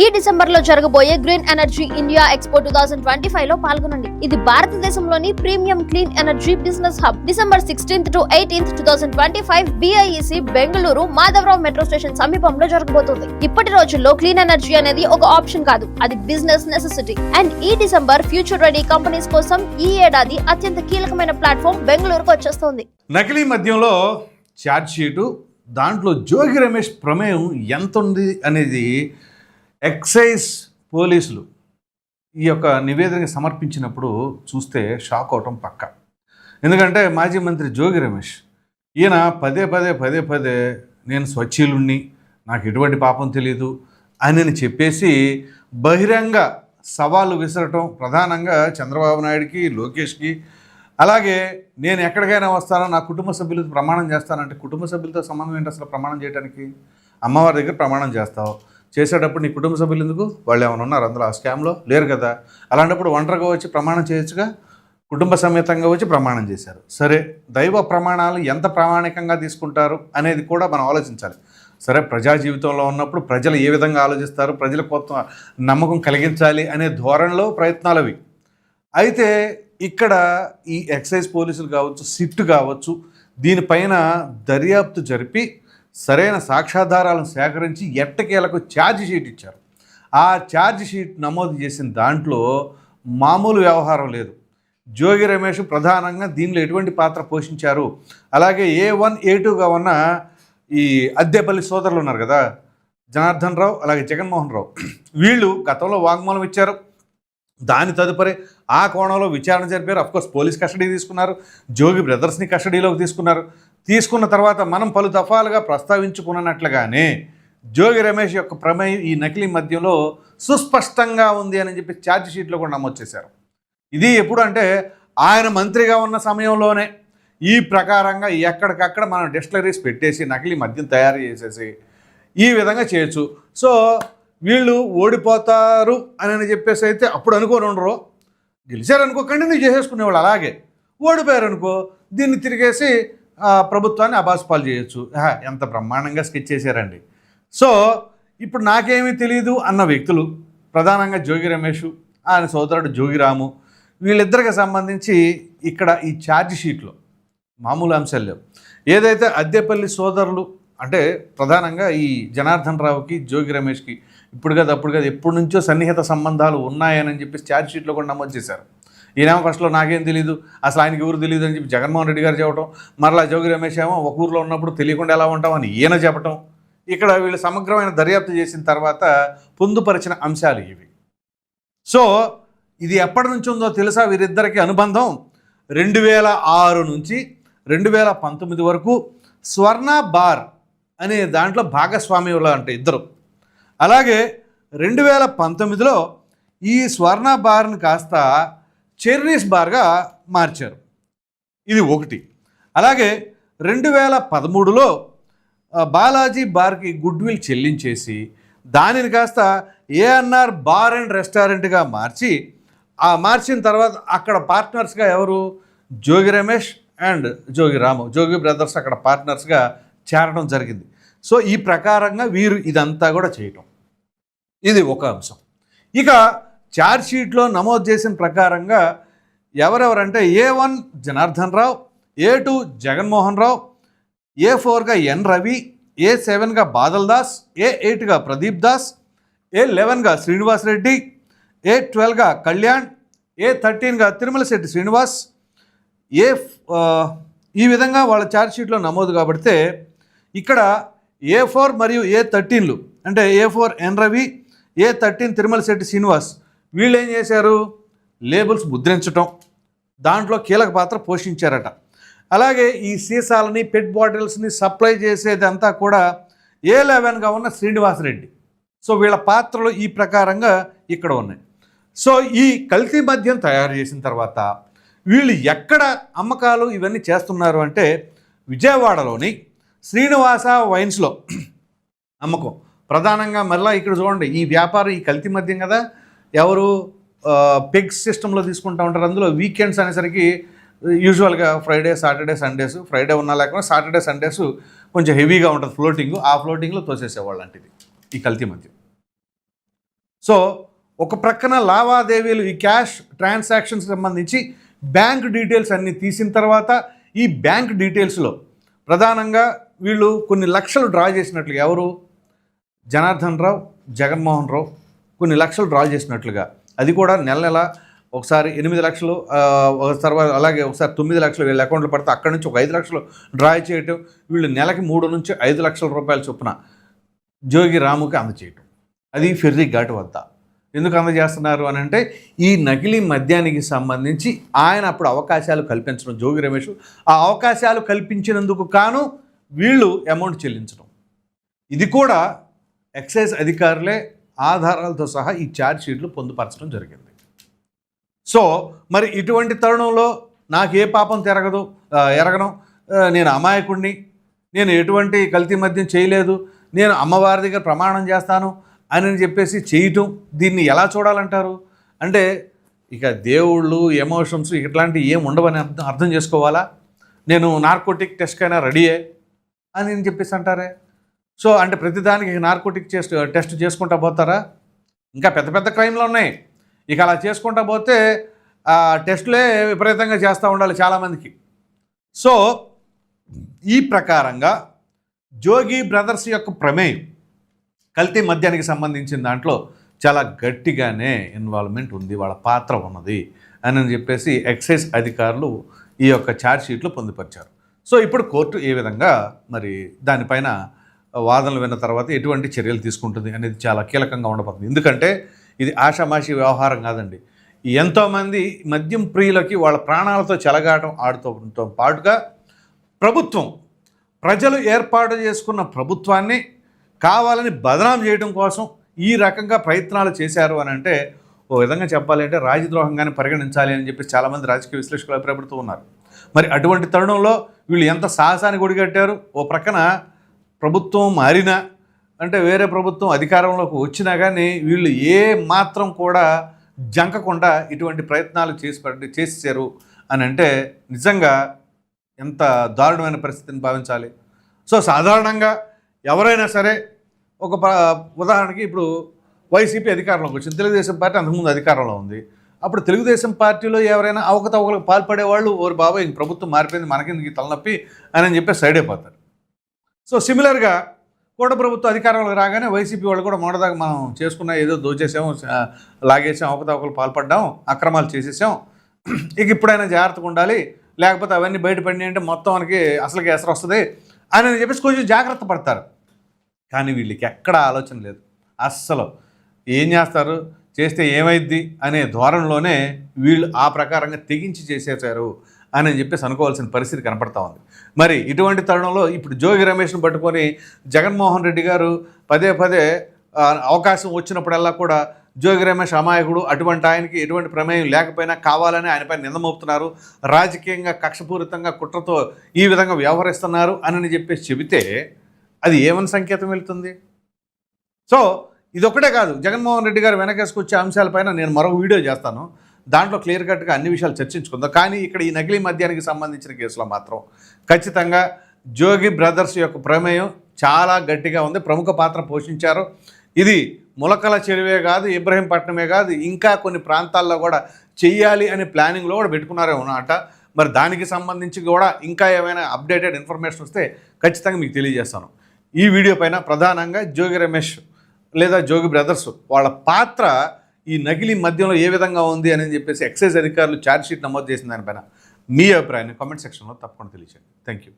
ఈ డిసెంబర్లో జరగబోయే green energy India expo two thousand twenty ఫైవ్లో పాల్గొనండి. ఇది భారతదేశంలోని premium clean energy business hub. December sixteenth to eighteenth two thousand twenty five BIEC Bengaluru Madhavarao metro station సమీపంలో జరగబోతుంది. ఇప్పటి రోజుల్లో క్లీన్ ఎనర్జీ అనేది ఒక ఆప్షన్ కాదు. అది బిజినెస్ నెసెసిటీ అండ్ ఈ డిసెంబర్ ఫ్యూచర్ రెడీ కంపెనీస్ కోసం ఈ ఏడాది అత్యంత కీలకమైన ప్లాట్ఫామ్ బెంగళూరుకు వచ్చేస్తోంది. నకిలీ మద్యంలో ఛార్జ్ షీటు దాంట్లో జోగి రమేష్ ప్రమేయం ఎంత ఉంది అనేది ఎక్సైజ్ పోలీసులు ఈ యొక్క నివేదిక సమర్పించినప్పుడు చూస్తే షాక్ అవటం పక్క. ఎందుకంటే మాజీ మంత్రి జోగి రమేష్ ఈయన పదే పదే పదే పదే నేను స్వచ్ఛీలుణ్ణి నాకు ఎటువంటి పాపం తెలియదు అని చెప్పేసి బహిరంగ సవాలు విసరటం ప్రధానంగా చంద్రబాబు నాయుడికి లోకేష్కి అలాగే నేను ఎక్కడికైనా వస్తానో నా కుటుంబ సభ్యులతో ప్రమాణం చేస్తానంటే కుటుంబ సభ్యులతో సంబంధం ఏంటి అసలు ప్రమాణం చేయడానికి అమ్మవారి దగ్గర ప్రమాణం చేస్తావు. చేసేటప్పుడు నీ కుటుంబ సభ్యులు ఎందుకు? వాళ్ళు ఏమైనా ఉన్నారు అందులో? ఆ స్కామ్లో లేరు కదా. అలాంటప్పుడు ఒంటరిగా వచ్చి ప్రమాణం చేయొచ్చుగా? కుటుంబ సమేతంగా వచ్చి ప్రమాణం చేశారు. సరే దైవ ప్రమాణాలు ఎంత ప్రామాణికంగా తీసుకుంటారు అనేది కూడా మనం ఆలోచించాలి. సరే ప్రజా జీవితంలో ఉన్నప్పుడు ప్రజలు ఏ విధంగా ఆలోచిస్తారు? ప్రజల కొత్త నమ్మకం కలిగించాలి అనే ధోరణిలో ప్రయత్నాలు అవి. అయితే ఇక్కడ ఈ ఎక్సైజ్ పోలీసులు కావచ్చు సిట్ కావచ్చు దీనిపైన దర్యాప్తు జరిపి సరైన సాక్ష్యాధారాలను సేకరించి ఎట్టకేలకు ఛార్జ్ షీట్ ఇచ్చారు. ఆ ఛార్జ్ షీట్ నమోదు చేసిన దాంట్లో మామూలు వ్యవహారం లేదు. జోగి రమేష్ ప్రధానంగా దీనిలో ఎటువంటి పాత్ర పోషించారు? అలాగే ఏ వన్ ఏ టూగా ఉన్న ఈ అద్దెపల్లి సోదరులు ఉన్నారు కదా జనార్దన్ రావు అలాగే జగన్మోహన్ రావు. వీళ్ళు గతంలో వాంగ్మూలం ఇచ్చారు. దాని తదుపరి ఆ కోణంలో విచారణ జరిపారు. అఫ్కోర్స్ పోలీస్ కస్టడీ తీసుకున్నారు. జోగి బ్రదర్స్ని కస్టడీలోకి తీసుకున్నారు. తీసుకున్న తర్వాత మనం పలు దఫాలుగా ప్రస్తావించుకున్నట్లుగానే జోగి రమేష్ యొక్క ప్రమేయం ఈ నకిలీ మద్యంలో సుస్పష్టంగా ఉంది అని చెప్పి ఛార్జ్ షీట్లో కూడా నమోదు చేశారు. ఇది ఎప్పుడు అంటే ఆయన మంత్రిగా ఉన్న సమయంలోనే. ఈ ప్రకారంగా ఎక్కడికక్కడ మనం డిస్టలరీస్ పెట్టేసి నకిలీ మద్యం తయారు చేసేసి ఈ విధంగా చేయొచ్చు. సో వీళ్ళు ఓడిపోతారు అని అని చెప్పేసి అయితే అప్పుడు అనుకోని ఉండరు. గెలిచారనుకో కంటిన్యూ చేసేసుకునేవాళ్ళు అలాగే. ఓడిపోయారనుకో దీన్ని తిరిగేసి ప్రభుత్వాన్ని అబాస్పాలు చేయొచ్చు. ఎంత బ్రహ్మాండంగా స్కెచ్ చేశారండి. సో ఇప్పుడు నాకేమీ తెలియదు అన్న వ్యక్తులు ప్రధానంగా జోగి రమేష్ ఆయన సోదరుడు జోగిరాము వీళ్ళిద్దరికి సంబంధించి ఇక్కడ ఈ ఛార్జ్ షీట్లో మామూలు అంశాలు లేవు. ఏదైతే అద్దెపల్లి సోదరులు అంటే ప్రధానంగా ఈ జనార్దన్ రావుకి జోగి రమేష్కి ఇప్పుడు కదా అప్పుడు కదా ఎప్పటి నుంచో సన్నిహిత సంబంధాలు ఉన్నాయని చెప్పి ఛార్జ్ షీట్లో కూడా నమోదు చేశారు. ఈయనేమో ఫస్ట్లో నాకేం తెలియదు అసలు ఆయనకి ఎవరు తెలియదు అని చెప్పి జగన్మోహన్ రెడ్డి గారు చెప్పడం మరలా జోగి రమేష్ ఏమో ఒక ఊర్లో ఉన్నప్పుడు తెలియకుండా ఎలా ఉంటామని ఈయన చెప్పటం. ఇక్కడ వీళ్ళు సమగ్రమైన దర్యాప్తు చేసిన తర్వాత పొందుపరిచిన అంశాలు ఇవి. సో ఇది ఎప్పటి నుంచి ఉందో తెలుసా? వీరిద్దరికి అనుబంధం రెండు వేల ఆరు నుంచి రెండు వేల పంతొమ్మిది వరకు స్వర్ణ బార్ అనే దాంట్లో భాగస్వామ్యులు అంటే ఇద్దరు. అలాగే రెండు వేల పంతొమ్మిదిలో ఈ స్వర్ణ బార్ని కాస్త చెర్రీస్ బార్గా మార్చారు. ఇది ఒకటి. అలాగే రెండు వేల పదమూడులో బాలాజీ బార్కి గుడ్ విల్ చెల్లించేసి దానిని కాస్త ఏఎన్ఆర్ బార్ అండ్ రెస్టారెంట్గా మార్చి ఆ మార్చిన తర్వాత అక్కడ పార్ట్నర్స్గా ఎవరు? జోగి రమేష్ అండ్ జోగి రాము. జోగి బ్రదర్స్ అక్కడ పార్ట్నర్స్గా చేరడం జరిగింది. సో ఈ ప్రకారంగా వీరు ఇదంతా కూడా చేయటం. ఇది ఒక అంశం. ఇక ఛార్జ్షీట్లో నమోదు చేసిన ప్రకారంగా ఎవరెవరంటే A one Janardhan Rao A two Jaganmohan Rao A ఫోర్గా N Ravi A సెవెన్గా బాదల్ దాస్ ఏ ఎయిట్గా ప్రదీప్ దాస్ ఏ లెవెన్గా శ్రీనివాస్ రెడ్డి ఏ ట్వెల్వ్గా కళ్యాణ్ ఏ థర్టీన్గా తిరుమల శెట్టి శ్రీనివాస్ ఏ ఈ విధంగా వాళ్ళ ఛార్జ్షీట్లో నమోదు కాబడితే ఇక్కడ ఏ ఫోర్ మరియు ఏ థర్టీన్లు అంటే A four N Ravi A thirteen Tirumala Setti Srinivas వీళ్ళు ఏం చేశారు? లేబుల్స్ ముద్రించటం. దాంట్లో కీలక పాత్ర పోషించారట. అలాగే ఈ సీసాలని పెట్ బాటిల్స్ని సప్లై చేసేదంతా కూడా ఏ లెవెన్గా ఉన్న శ్రీనివాసరెడ్డి సో వీళ్ళ పాత్రలు ఈ ప్రకారంగా ఇక్కడ ఉన్నాయి. సో ఈ కల్తీ మద్యం తయారు చేసిన తర్వాత వీళ్ళు ఎక్కడ అమ్మకాలు ఇవన్నీ చేస్తున్నారు అంటే విజయవాడలోని శ్రీనివాస వైన్స్లో అమ్మకం. ప్రధానంగా మళ్ళీ ఇక్కడ చూడండి ఈ వ్యాపారం ఈ కల్తీ మద్యం కదా ఎవరు పెగ్ సిస్టంలో తీసుకుంటూ ఉంటారు. అందులో వీకెండ్స్ అనేసరికి యూజువల్గా ఫ్రైడే సాటర్డే సండేస్ ఫ్రైడే ఉన్నా లేకుండా సాటర్డే సండేస్ కొంచెం హెవీగా ఉంటుంది ఫ్లోటింగ్ ఆ ఫ్లోటింగ్లో తోసేసేవాళ్ళు లాంటిది ఈ కల్తీ మద్యం. సో ఒక ప్రక్కన లావాదేవీలు ఈ క్యాష్ ట్రాన్సాక్షన్స్ సంబంధించి బ్యాంక్ డీటెయిల్స్ అన్నీ తీసిన తర్వాత ఈ బ్యాంక్ డీటెయిల్స్లో ప్రధానంగా వీళ్ళు కొన్ని లక్షలు డ్రా చేసినట్లు ఎవరు? జనార్దన్ రావు జగన్మోహన్ రావు కొన్ని లక్షలు డ్రా చేసినట్లుగా. అది కూడా నెల నెల ఒకసారి ఎనిమిది లక్షలు ఒక తర్వాత అలాగే ఒకసారి తొమ్మిది లక్షలు వీళ్ళ అకౌంట్లో పడితే అక్కడి నుంచి ఒక ఐదు లక్షలు డ్రా చేయటం వీళ్ళు నెలకి మూడు నుంచి ఐదు లక్షల రూపాయల చొప్పున జోగి రాముకి అందచేయటం అది ఫిర్రీ ఘాట్ వద్ద. ఎందుకు అందజేస్తున్నారు అని అంటే ఈ నకిలీ మద్యానికి సంబంధించి ఆయన అప్పుడు అవకాశాలు కల్పించడం జోగి రమేష్ ఆ అవకాశాలు కల్పించినందుకు కాను వీళ్ళు అమౌంట్ చెల్లించడం. ఇది కూడా ఎక్సైజ్ అధికారులే ఆధారాలతో సహా ఈ ఛార్జ్ షీట్లు పొందుపరచడం జరిగింది. సో మరి ఇటువంటి తరుణంలో నాకు ఏ పాపం తిరగదు ఎరగడం ఎరగను. నేను అమాయకుడిని నేను ఎటువంటి కల్తీ మద్యం చేయలేదు. నేను అమ్మవారి దగ్గర ప్రమాణం చేస్తాను అని చెప్పేసి చేయటం. దీన్ని ఎలా చూడాలంటారు? అంటే ఇక దేవుళ్ళు ఎమోషన్స్ ఇట్లాంటివి ఏం ఉండవని అర్థం అర్థం చేసుకోవాలా? నేను నార్కోటిక్ టెస్ట్కైనా రెడీయే అని చెప్పేసి అంటారే? సో అంటే ప్రతిదానికి నార్కోటిక్ టెస్ట్ టెస్ట్ చేసుకుంటా పోతారా? ఇంకా పెద్ద పెద్ద క్రైమ్లు ఉన్నాయి. ఇక అలా చేసుకుంటా పోతే టెస్టులే విపరీతంగా చేస్తూ ఉండాలి చాలామందికి. సో ఈ ప్రకారంగా జోగి బ్రదర్స్ యొక్క ప్రమేయం కల్తీ మద్యానికి సంబంధించిన దాంట్లో చాలా గట్టిగానే ఇన్వాల్వ్మెంట్ ఉంది వాళ్ళ పాత్ర ఉన్నది అని చెప్పేసి ఎక్సైజ్ అధికారులు ఈ యొక్క ఛార్జ్ షీట్లో పొందుపరిచారు. సో ఇప్పుడు కోర్టు ఏ విధంగా మరి దానిపైన వాదనలు విన్న తర్వాత ఎటువంటి చర్యలు తీసుకుంటుంది అనేది చాలా కీలకంగా ఉండబోతుంది. ఎందుకంటే ఇది ఆషామాషి వ్యవహారం కాదండి. ఎంతోమంది మద్యం ప్రియులకి వాళ్ళ ప్రాణాలతో చెలగాటం ఆడుతూ పాటుగా ప్రభుత్వం ప్రజలు ఏర్పాటు చేసుకున్న ప్రభుత్వాన్ని కావాలని బదనాం చేయడం కోసం ఈ రకంగా ప్రయత్నాలు చేశారు అని అంటే ఓ విధంగా చెప్పాలి అంటే రాజద్రోహంగానే పరిగణించాలి అని చెప్పి చాలామంది రాజకీయ విశ్లేషకులు అభిప్రాయపడుతూ ఉన్నారు. మరి అటువంటి తరుణంలో వీళ్ళు ఎంత సాహసాన్ని ఒడిగట్టారు? ఓ ప్రక్కన ప్రభుత్వం మారినా అంటే వేరే ప్రభుత్వం అధికారంలోకి వచ్చినా కానీ వీళ్ళు ఏ మాత్రం కూడా జంకకుండా ఇటువంటి ప్రయత్నాలు చేసి పడి చేసేసారు అని అంటే నిజంగా ఎంత దారుణమైన పరిస్థితిని భావించాలి. సో సాధారణంగా ఎవరైనా సరే ఒక ప- ఉదాహరణకి ఇప్పుడు వైసీపీ అధికారంలోకి వచ్చింది తెలుగుదేశం పార్టీ అంతకుముందు అధికారంలో ఉంది. అప్పుడు తెలుగుదేశం పార్టీలో ఎవరైనా అవకతవకలకు పాల్పడే వాళ్ళు ఓరి బాబాయ్ ఇంక ప్రభుత్వం మారిపోయింది మనకి తలనొప్పి? అని చెప్పి సైడ్ అయిపోతారు. సో సిమిలర్గా కూడా ప్రభుత్వ అధికారంలో రాగానే వైసీపీ వాళ్ళు కూడా మొదటిదాకా మనం చేసుకున్న ఏదో దోచేసాం లాగేసాం అవకతవకలు పాల్పడ్డాం అక్రమాలు చేసేసాం. ఇక ఇప్పుడైనా జాగ్రత్తగా ఉండాలి. లేకపోతే అవన్నీ బయటపడినాయి అంటే మొత్తం మనకి అసలుకి ఎసరు వస్తుంది అని చెప్పేసి కొంచెం జాగ్రత్త పడతారు. కానీ వీళ్ళకి ఎక్కడ ఆలోచన లేదు. అస్సలు ఏం చేస్తారు? చేస్తే ఏమైద్ది? అనే ధోరణిలోనే వీళ్ళు ఆ ప్రకారంగా తెగించి చేసేసారు. అని చెప్పేసి అనుకోవాల్సిన పరిస్థితి కనపడతా ఉంది. మరి ఇటువంటి తరుణంలో ఇప్పుడు జోగి రమేష్ను పట్టుకొని జగన్మోహన్ రెడ్డి గారు పదే పదే అవకాశం వచ్చినప్పుడల్లా కూడా జోగి రమేష్ అమాయకుడు అటువంటి ఆయనకి ఎటువంటి ప్రమేయం లేకపోయినా కావాలని ఆయనపై నిందమోపుతున్నారు రాజకీయంగా కక్షపూరితంగా కుట్రతో ఈ విధంగా వ్యవహరిస్తున్నారు అని చెప్పేసి చెబితే అది ఏమని సంకేతం వెళ్తుంది? సో ఇదొక్కటే కాదు. జగన్మోహన్ రెడ్డి గారు వెనకేసుకొచ్చే అంశాలపైన నేను మరొక వీడియో చేస్తాను. దాంట్లో క్లియర్ కట్గా అన్ని విషయాలు చర్చించుకుందాం. కానీ ఇక్కడ ఈ నకిలీ మద్యానికి సంబంధించిన కేసులో మాత్రం ఖచ్చితంగా జోగి బ్రదర్స్ యొక్క ప్రమేయం చాలా గట్టిగా ఉంది. ప్రముఖ పాత్ర పోషించారు. ఇది ములకల చెరువే కాదు ఇబ్రహీంపట్నమే కాదు ఇంకా కొన్ని ప్రాంతాల్లో కూడా చెయ్యాలి అనే ప్లానింగ్లో కూడా పెట్టుకున్నారే ఉన్నమాట మరి దానికి సంబంధించి కూడా ఇంకా ఏమైనా అప్డేటెడ్ ఇన్ఫర్మేషన్ వస్తే ఖచ్చితంగా మీకు తెలియజేస్తాను. ఈ వీడియో పైన ప్రధానంగా జోగి రమేష్ లేదా జోగి బ్రదర్స్ వాళ్ళ పాత్ర ఈ నకిలీ మద్యంలో ఏ విధంగా ఉంది అని చెప్పేసి ఎక్సైజ్ అధికారులు ఛార్జ్ షీట్ నమోదు చేసిన దానిపైన మీ అభిప్రాయాన్ని కామెంట్ సెక్షన్లో తప్పకుండా తెలియజేయండి థ్యాంక్ యూ